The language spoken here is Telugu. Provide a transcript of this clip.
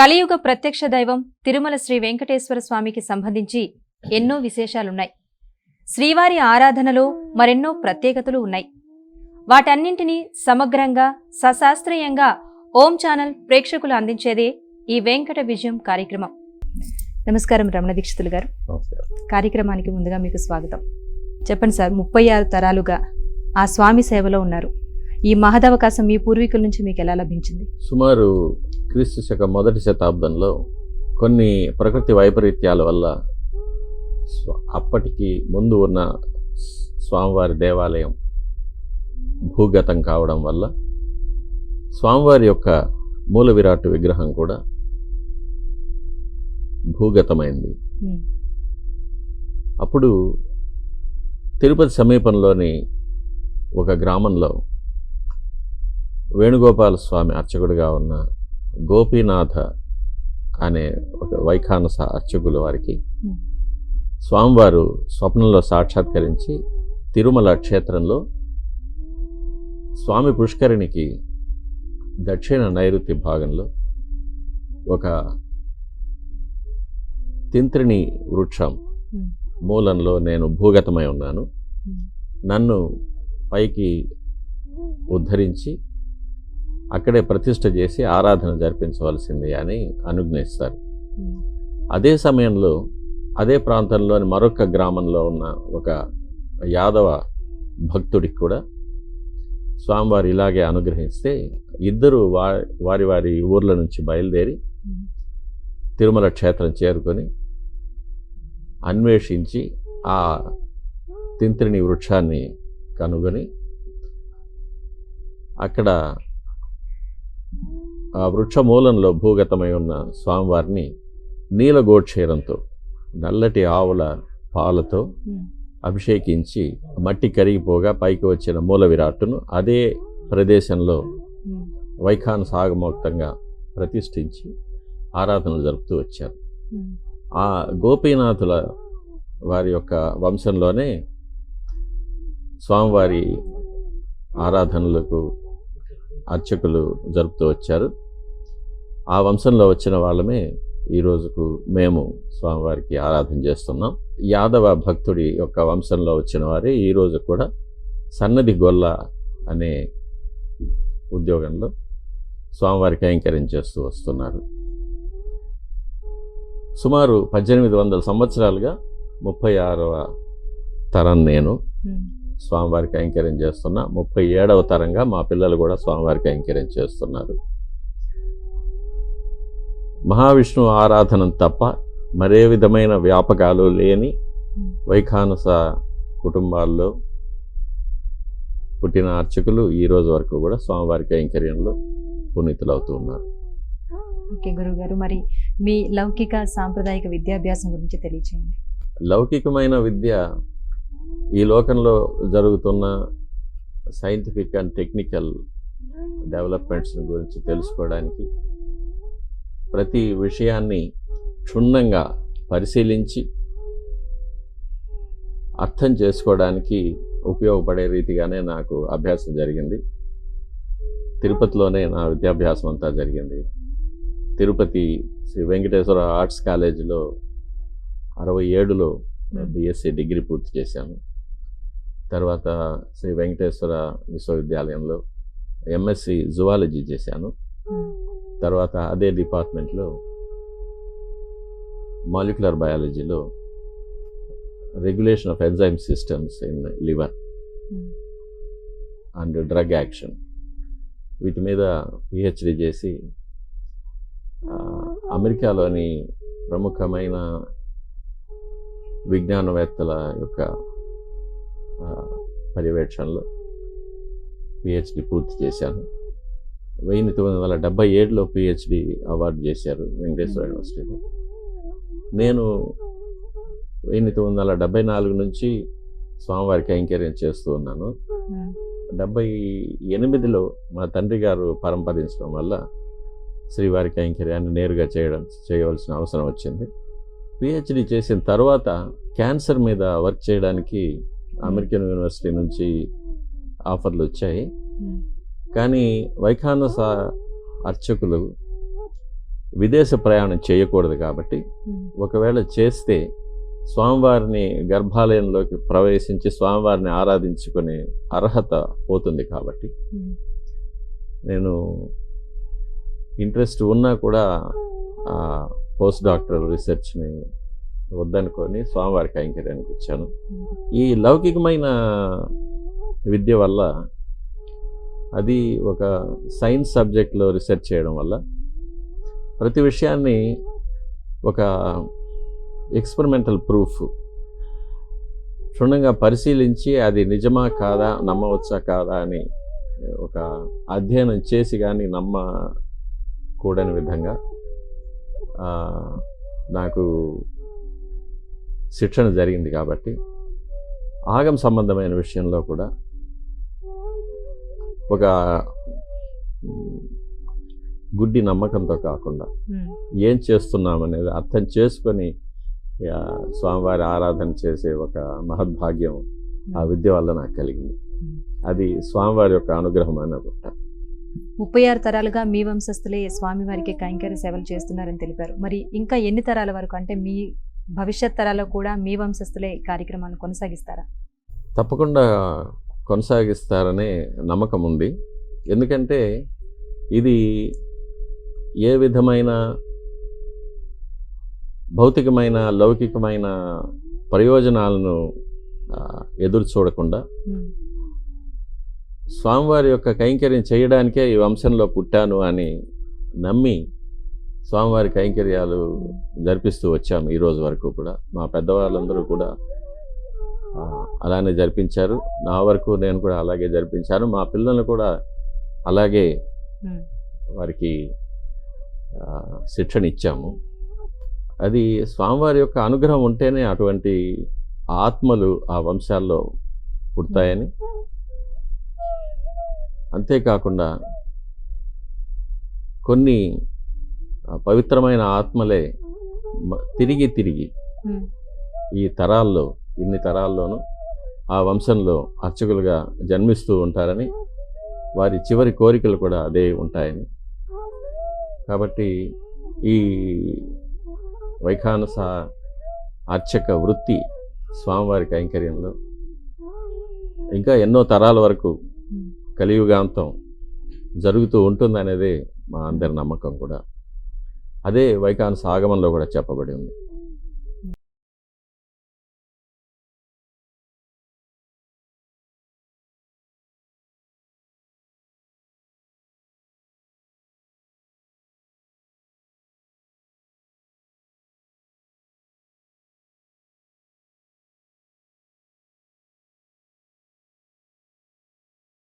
కలియుగ ప్రత్యక్ష దైవం తిరుమల శ్రీ వెంకటేశ్వర స్వామికి సంబంధించి ఎన్నో విశేషాలున్నాయి. శ్రీవారి ఆరాధనలో మరెన్నో ప్రత్యేకతలు ఉన్నాయి. వాటన్నింటినీ సమగ్రంగా సశాస్త్రీయంగా ఓం ఛానల్ ప్రేక్షకులు అందించేదే ఈ వెంకట విజయం కార్యక్రమం. నమస్కారం రమణ దీక్షితులు గారు. కార్యక్రమానికి ముందుగా మీకు స్వాగతం. చెప్పండి సార్ ముప్పై ఆరు తరాలుగా ఆ స్వామి సేవలో ఉన్నారు. ఈ మహదవకాశం మీ పూర్వీకుల నుంచి మీకు ఎలా లభించింది? సుమారు క్రీస్తు శక మొదటి శతాబ్దంలో కొన్ని ప్రకృతి వైపరీత్యాల వల్ల అప్పటికి ముందు ఉన్న స్వామివారి దేవాలయం భూగతం కావడం వల్ల స్వామివారి యొక్క మూల విరాట్ విగ్రహం కూడా భూగతమైంది. అప్పుడు తిరుపతి సమీపంలోని ఒక గ్రామంలో వేణుగోపాల స్వామి అర్చకుడిగా ఉన్న గోపీనాథ అనే ఒక వైఖానస అర్చకుల వారికి ఉమ్, స్వామివారు స్వప్నంలో సాక్షాత్కరించి తిరుమల క్షేత్రంలో స్వామి పుష్కరిణికి దక్షిణ నైరుతి భాగంలో ఒక తింత్రిణి వృక్షం ఉమ్, మూలంలో నేను భూగతమై ఉన్నాను. ఉమ్, నన్ను పైకి ఉద్ధరించి అక్కడే ప్రతిష్ఠ చేసి ఆరాధన జరిపించవలసింది అని అనుజ్ఞిస్తారు. ఉమ్, అదే సమయంలో అదే ప్రాంతంలోని మరొక గ్రామంలో ఉన్న ఒక యాదవ భక్తుడికి కూడా స్వామివారు ఇలాగే అనుగ్రహిస్తే ఇద్దరు వారి వారి ఊర్ల నుంచి బయలుదేరి ఉమ్, తిరుమల క్షేత్రం చేరుకొని అన్వేషించి ఆ తింత్రిని వృక్షాన్ని కనుగొని అక్కడ ఆ వృక్ష మూలంలో భూగతమై ఉన్న స్వామివారిని నీలగోక్షీరంతో నల్లటి ఆవుల పాలతో అభిషేకించి మట్టి కరిగిపోగా పైకి వచ్చిన మూల విరాట్టును అదే ప్రదేశంలో వైఖాన సాగమోక్తంగా ప్రతిష్ఠించి ఆరాధనలు జరుపుతూ వచ్చారు. ఆ గోపీనాథుల వారి యొక్క వంశంలోనే స్వామివారి ఆరాధనలకు అర్చకులు జరుపుతూ వచ్చారు. ఆ వంశంలో వచ్చిన వాళ్ళమే ఈ రోజుకు మేము స్వామివారికి ఆరాధన చేస్తున్నాం. యాదవ భక్తుడి యొక్క వంశంలో వచ్చిన వారే ఈ రోజు కూడా సన్నది గొల్ల అనే ఉద్యోగంలో స్వామివారికి కైంకర్యం చేస్తూ వస్తున్నారు. సుమారు పద్దెనిమిది వందల సంవత్సరాలుగా ముప్పై ఆరవ తరం నేను. స్వామివారికి కైంకర్యం చేస్తున్నా. ముప్పై ఏడవ తరంగా మా పిల్లలు కూడా స్వామివారికి కైంకర్యం చేస్తున్నారు. మహావిష్ణు ఆరాధన తప్ప మరే విధమైన వ్యాపకాలు లేని. వైఖానస కుటుంబాల్లో పుట్టిన అర్చకులు ఈ రోజు వరకు కూడా స్వామివారి కైంకర్యంలో పునీతులవుతూ ఉన్నారు. ఓకే గురుగారు మరి మీ లౌకిక సాంప్రదాయిక విద్యాభ్యాసం గురించి తెలియచేయండి. లౌకికమైన విద్య ఈ లోకంలో జరుగుతున్న సైంటిఫిక్ అండ్ టెక్నికల్ డెవలప్మెంట్స్ గురించి తెలుసుకోవడానికి ప్రతి విషయాన్ని క్షుణ్ణంగా పరిశీలించి అర్థం చేసుకోవడానికి ఉపయోగపడే రీతిగానే నాకు అభ్యాసం జరిగింది. తిరుపతిలోనే నా విద్యాభ్యాసం అంతా జరిగింది. తిరుపతి శ్రీ వెంకటేశ్వర ఆర్ట్స్ కాలేజీలో అరవై ఏడులో బిఎస్సి డిగ్రీ పూర్తి చేశాను. తర్వాత శ్రీ వెంకటేశ్వర విశ్వవిద్యాలయంలో ఎంఎస్సి జువాలజీ చేశాను. తర్వాత అదే డిపార్ట్మెంట్లో molecular బయాలజీలో regulation of enzyme systems in liver and drug action. వీటి మీద పిహెచ్డి చేసి అమెరికాలోని ప్రముఖమైన విజ్ఞానవేత్తల యొక్క పర్యవేక్షణలో పిహెచ్డి పూర్తి చేశాను. వెయ్యి తొమ్మిది వందల డెబ్బై ఏడులో పిహెచ్డి అవార్డు చేశారు వెంకటేశ్వర యూనివర్సిటీలో. నేను వెయ్యి తొమ్మిది వందల డెబ్బై నాలుగు నుంచి స్వామివారి కైంకర్యం చేస్తూ ఉన్నాను. డెబ్బై ఎనిమిదిలో మా తండ్రి గారు పరంపరించడం వల్ల శ్రీవారి కైంకర్యాన్ని నేరుగా చేయడం చేయవలసిన అవసరం వచ్చింది. పిహెచ్డి చేసిన తర్వాత క్యాన్సర్ మీద వర్క్ చేయడానికి అమెరికన్ యూనివర్సిటీ నుంచి ఆఫర్లు వచ్చాయి. ఉమ్, కానీ వైఖానస అర్చకులు విదేశ ప్రయాణం చేయకూడదు కాబట్టి ఉమ్, ఒకవేళ చేస్తే స్వామివారిని గర్భాలయంలోకి ప్రవేశించి స్వామివారిని ఆరాధించుకునే అర్హత పోతుంది కాబట్టి ఉమ్, నేను ఇంట్రెస్ట్ ఉన్నా కూడా పోస్ట్ డాక్టరల్ రీసెర్చ్ని వద్దనుకొని స్వామివారి కైంకర్యానికి వచ్చాను. ఈ లౌకికమైన విద్య వల్ల అది ఒక సైన్స్ సబ్జెక్ట్లో రీసెర్చ్ చేయడం వల్ల ప్రతి విషయాన్ని ఒక ఎక్స్పెరిమెంటల్ ప్రూఫ్ క్షుణ్ణంగా పరిశీలించి అది నిజమా కాదా నమ్మవచ్చా కాదా అని ఒక అధ్యయనం చేసి కానీ నమ్మకూడని విధంగా నాకు శిక్షణ జరిగింది కాబట్టి ఆగం సంబంధమైన విషయంలో కూడా ఒక గుడ్డి నమ్మకంతో కాకుండా ఏం చేస్తున్నాం అనేది అర్థం చేసుకొని స్వామివారి ఆరాధన చేసే ఒక మహద్భాగ్యం ఆ విద్య వల్ల నాకు కలిగింది. అది స్వామివారి యొక్క అనుగ్రహం అని అనుకుంటా. ముప్పై ఆరు తరాలుగా మీ వంశస్థులే స్వామివారికి కైంకర్య సేవలు చేస్తున్నారని తెలిపారు. మరి ఇంకా ఎన్ని తరాల వరకు? అంటే మీ భవిష్యత్ తరాల్లో కూడా మీ వంశస్థులే ఈ కార్యక్రమాన్ని కొనసాగిస్తారా? తప్పకుండా కొనసాగిస్తారనే నమ్మకం ఉంది. ఎందుకంటే ఇది ఏ విధమైన భౌతికమైన లౌకికమైన ప్రయోజనాలను ఎదురు చూడకుండా స్వామివారి యొక్క కైంకర్యం చేయడానికే ఈ వంశంలో పుట్టాను అని నమ్మి స్వామివారి కైంకర్యాలు జరిపిస్తూ వచ్చాము ఈ రోజు వరకు కూడా. మా పెద్దవాళ్ళందరూ కూడా అలానే జరిపించారు. నా వరకు నేను కూడా అలాగే జరిపించాను. మా పిల్లల్ని కూడా అలాగే వారికి శిక్షణ ఇచ్చాము అది స్వామివారి యొక్క అనుగ్రహం ఉంటేనే అటువంటి ఆత్మలు ఆ వంశాల్లో పుడతాయని. అంతేకాకుండా కొన్ని పవిత్రమైన ఆత్మలే తిరిగి తిరిగి ఈ తరాల్లో ఇన్ని తరాల్లోనూ ఆ వంశంలో అర్చకులుగా జన్మిస్తూ ఉంటారని వారి చివరి కోరికలు కూడా అదే ఉంటాయని. కాబట్టి ఈ వైఖానస అర్చక వృత్తి స్వామివారి కైంకర్యంలో ఇంకా ఎన్నో తరాల వరకు. కలియుగాంతం జరుగుతూ ఉంటుందనేదే మా అందరి నమ్మకం కూడా. అదే వైకాన్ ఆగమంలో కూడా చెప్పబడి ఉంది.